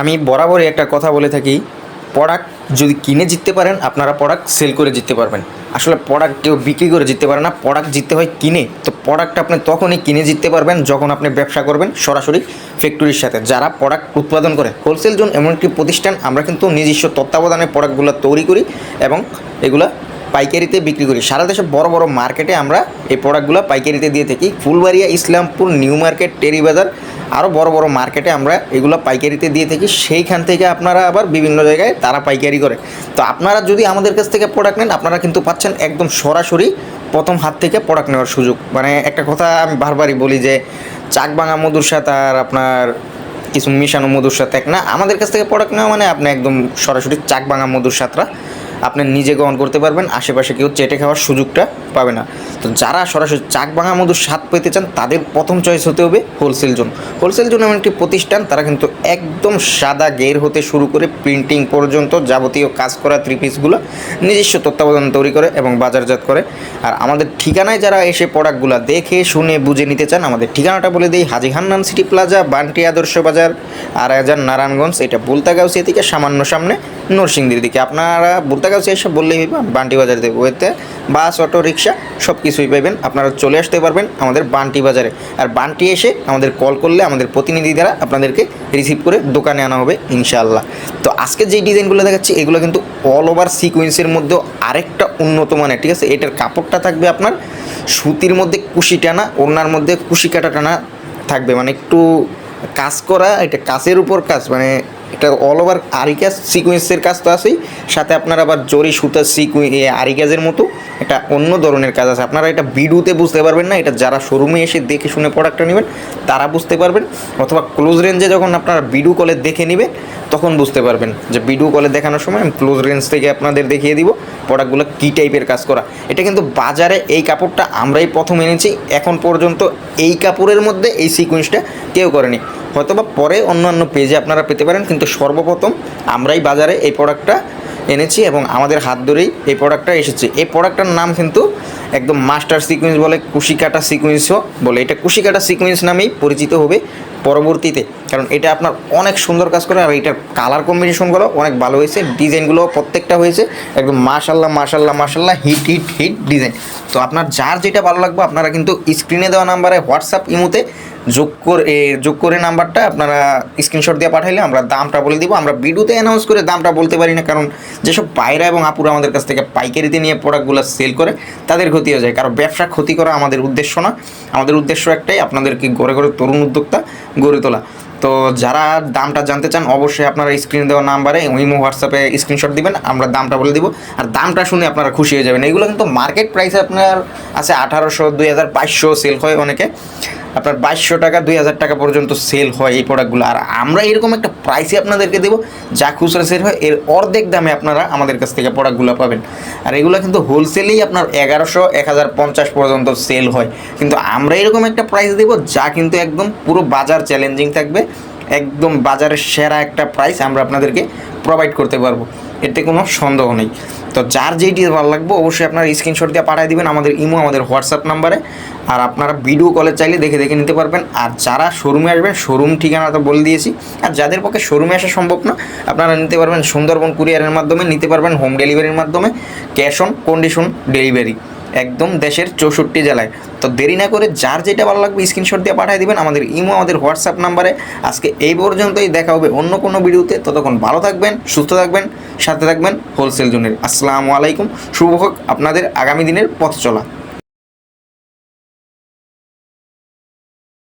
আমি বরাবরই একটা কথা বলে থাকি প্রোডাক্ট যদি কিনে জিততে পারেন, আপনারা প্রোডাক্ট সেল করে জিততে পারবেন। আসলে প্রোডাক্ট কেউ বিক্রি করে জিততে পারে না প্রোডাক্ট জিততে হয় কিনে। তো প্রোডাক্ট আপনি তখনই কিনে জিততে পারবেন, যখন আপনি ব্যবসা করবেন সরাসরি ফ্যাক্টরির সাথে। যারা প্রোডাক্ট উৎপাদন করে হোলসেল জোন এমন একটি প্রতিষ্ঠান, আমরা কিন্তু নিজস্ব তত্ত্বাবধানে প্রোডাক্টগুলো তৈরি করি এবং এগুলা পাইকারিতে বিক্রি করি। সারা দেশে বড় বড় মার্কেটে আমরা এই প্রোডাক্টগুলো পাইকারিতে দিয়ে থাকি। ফুলবাড়িয়া, ইসলামপুর, নিউ মার্কেট টেরিবাজার আরও বড় বড় মার্কেটে আমরা এগুলো পাইকারিতে দিয়ে থাকি। সেইখান থেকে আপনারা আবার বিভিন্ন জায়গায় তারা পাইকারি করে। তো আপনারা যদি আমাদের কাছ থেকে প্রোডাক্ট নেন, আপনারা কিন্তু পাচ্ছেন একদম সরাসরি প্রথম হাত থেকে প্রোডাক্ট নেওয়ার সুযোগ। মানে একটা কথা আমি বারবারই বলি যে চাক ভাঙা মধুর সাথে আর আপনার কিছু মিশানো মধুর সাথে এক না। আমাদের কাছ থেকে প্রোডাক্ট নেওয়া মানে আপনি একদম সরাসরি চাক ভাঙা মধুর সাথরা আপনি নিজে গ্রহণ করতে পারবেন, আশেপাশে কেউ চেটে খাওয়ার সুযোগটা পাবে না। তো যারা সরাসরি চাক ভাঙা মধুর স্বাদ পেতে চান, তাদের প্রথম চয়েস হতে হবে হোলসেল জোন হোলসেল জোন এমন একটি প্রতিষ্ঠান, তারা কিন্তু একদম সাদা গের হতে শুরু করে প্রিন্টিং পর্যন্ত যাবতীয় কাজ করা থ্রি পিসগুলো নিজস্ব তত্ত্বাবধান তৈরি করে এবং বাজারজাত করে। আর আমাদের ঠিকানায় যারা এসে প্রোডাক্টগুলো দেখে, শুনে, বুঝে নিতে চান, আমাদের ঠিকানাটা বলে দিই, হাজি হান্নান সিটি প্লাজা বান্টি আদর্শ বাজার, আর হাজার নারায়ণগঞ্জ, এটা বুলতাগাউসিয়া থেকে সামান্য সামনে। নরসিংদীর দিকে। আপনারা বুলতাগাউসিয়া এসে বললেই হবে বান্টি বাজার এতে বাস, অটো, রিক্সা সব কিছুই পাবেন আপনারা চলে আসতে পারবেন আমাদের বান্টি বাজারে আর বান্টি এসে আমাদের কল করলে আমাদের প্রতিনিধি দ্বারা আপনাদেরকে রিসিভ করে দোকানে আনা হবে, ইনশাআল্লাহ। তো আজকে যেই ডিজাইনগুলো দেখাচ্ছি, এগুলো কিন্তু অল ওভার সিকুয়েন্সের মধ্যেও আরেকটা উন্নত মানের, ঠিক আছে? এটার কাপড়টা থাকবে আপনার সুতির মধ্যে কুশি টানা, ওড়নার মধ্যে কুশি কাটা টানা থাকবে। মানে একটু কাজ করা, এটা কাজের উপর কাজ মানে এটা অল ওভার আরিকাজ সিকুয়েন্সের কাজ তো আছেই। সাথে আপনার আবার জরি সুতা সিকুই আরিকাজের মতো এটা অন্য ধরনের কাজ আছে। আপনারা এটা বিডুতে বুঝতে পারবেন না, এটা যারা শোরুমে এসে দেখে শুনে প্রোডাক্টটা নেবেন, তারা বুঝতে পারবেন। অথবা ক্লোজ রেঞ্জে যখন আপনারা বিডু কলে দেখে নেবেন, তখন বুঝতে পারবেন যে বিডু কলে দেখানোর সময় আমি ক্লোজ রেঞ্জ থেকে আপনাদের দেখিয়ে দিব প্রোডাক্টগুলো কী টাইপের কাজ করা। এটা কিন্তু বাজারে এই কাপড়টা আমরাই প্রথম এনেছি, এখন পর্যন্ত এই কাপড়ের মধ্যে এই সিকুয়েন্সটা কেউ করেনি। হয়তো বা পরে অন্যান্য পেজে আপনারা পেতে পারেন, কিন্তু সর্বপ্রথম আমরাই বাজারে এই প্রোডাক্টটা এনেছি এবং আমাদের হাত ধরেই এই প্রোডাক্টটা এসেছে। এই প্রোডাক্টটার নাম কিন্তু একদম মাস্টার সিকুয়েন্স বলে, কুশিকাটা সিকুয়েন্সও বলে। এটা কুশিকাটা সিকুয়েন্স নামেই পরিচিত হবে। পরবর্তীতে, কারণ এটা আপনার অনেক সুন্দর কাজ করে, আর এটার কালার কম্বিনেশনগুলো অনেক ভালো হয়েছে ডিজাইনগুলো প্রত্যেকটা হয়েছে, একদম মাশাল্লাহ মাশাল্লাহ মাশাল্লাহ হিট হিট হিট ডিজাইন তো আপনার যার যেটা ভালো লাগবে, আপনারা কিন্তু স্ক্রিনে দেওয়া নাম্বারে হোয়াটসঅ্যাপ ইমোতে যোগ করে যোগ করে নাম্বারটা আপনারা স্ক্রিনশট দিয়ে পাঠাইলে আমরা দামটা বলে দিব। আমরা ভিডিওতে অ্যানাউন্স করে দামটা বলতে পারি না, কারণ যেসব বাইরা এবং আপুরা আমাদের কাছ থেকে পাইকারিতে নিয়ে প্রোডাক্টগুলো সেল করে, তাদের ক্ষতি হয়ে যায়। কারণ ব্যবসা ক্ষতি করা আমাদের উদ্দেশ্য না। আমাদের উদ্দেশ্য একটাই, আপনাদেরকে ঘরে ঘরে তরুণ উদ্যোক্তা গড়ে তোলা। তো যারা দামটা জানতে চান, অবশ্যই আপনারা স্ক্রিনে দেওয়া নাম্বারে উইমো হোয়াটসঅ্যাপে স্ক্রিনশট দিবেন, আমরা দামটা বলে দিব। আর দামটা শুনে আপনারা খুশি হয়ে যাবেন। এগুলো কিন্তু মার্কেট প্রাইসে আপনার আছে আঠারোশো, দুই হাজার সেল হয় অনেকে। আপনার বাইশশো টাকা, দুই হাজার টাকা পর্যন্ত সেল হয় এই প্রোডাক্টগুলো আর আমরা এরকম একটা প্রাইসে আপনাদেরকে দেবো, যা খুচরা সেল হয়, এর অর্ধেক দামে আপনারা আমাদের কাছ থেকে প্রোডাক্টগুলো পাবেন। আর এগুলো কিন্তু হোলসেলেই আপনার এগারোশো, এক হাজার পঞ্চাশ পর্যন্ত সেল হয়। কিন্তু আমরা এরকম একটা প্রাইস দেবো, যা কিন্তু একদম পুরো বাজার চ্যালেঞ্জিং থাকবে। একদম বাজারের সেরা একটা প্রাইস আমরা আপনাদেরকে প্রোভাইড করতে পারব। এতে কোনো সন্দেহ নেই। তো যার যেইটি ভালো লাগবে অবশ্যই আপনারা স্ক্রিনশট দিয়ে পাঠিয়ে দিবেন আমাদের ইমো, আমাদের হোয়াটসঅ্যাপ নাম্বারে। আর আপনারা ভিডিও কলে চাইলে দেখে দেখে নিতে পারবেন। আর যারা শোরুমে আসবেন শোরুম ঠিকানা তো বলে দিয়েছি। আর যাদের পক্ষে শোরুমে আসা সম্ভব না, আপনারা নিতে পারবেন সুন্দরবন কুরিয়ারের মাধ্যমে, নিতে পারবেন হোম ডেলিভারির মাধ্যমে। ক্যাশ অন কন্ডিশন ডেলিভারি একদম দেশের চৌষট্টি জেলায়। তো দেরি না করে যার যেটা ভালো লাগবে স্ক্রিনশট দিয়ে পাঠিয়ে দেবেন, আমাদের ইমো, আমাদের হোয়াটসঅ্যাপ নাম্বারে। আজকে এই পর্যন্তই দেখা হবে অন্য কোনো ভিডিওতে। ততক্ষণ ভালো থাকবেন, সুস্থ থাকবেন, সাথে থাকবেন হোলসেল জোনের। আসসালামু আলাইকুম, শুভ হোক আপনাদের আগামী দিনের পথ চলা।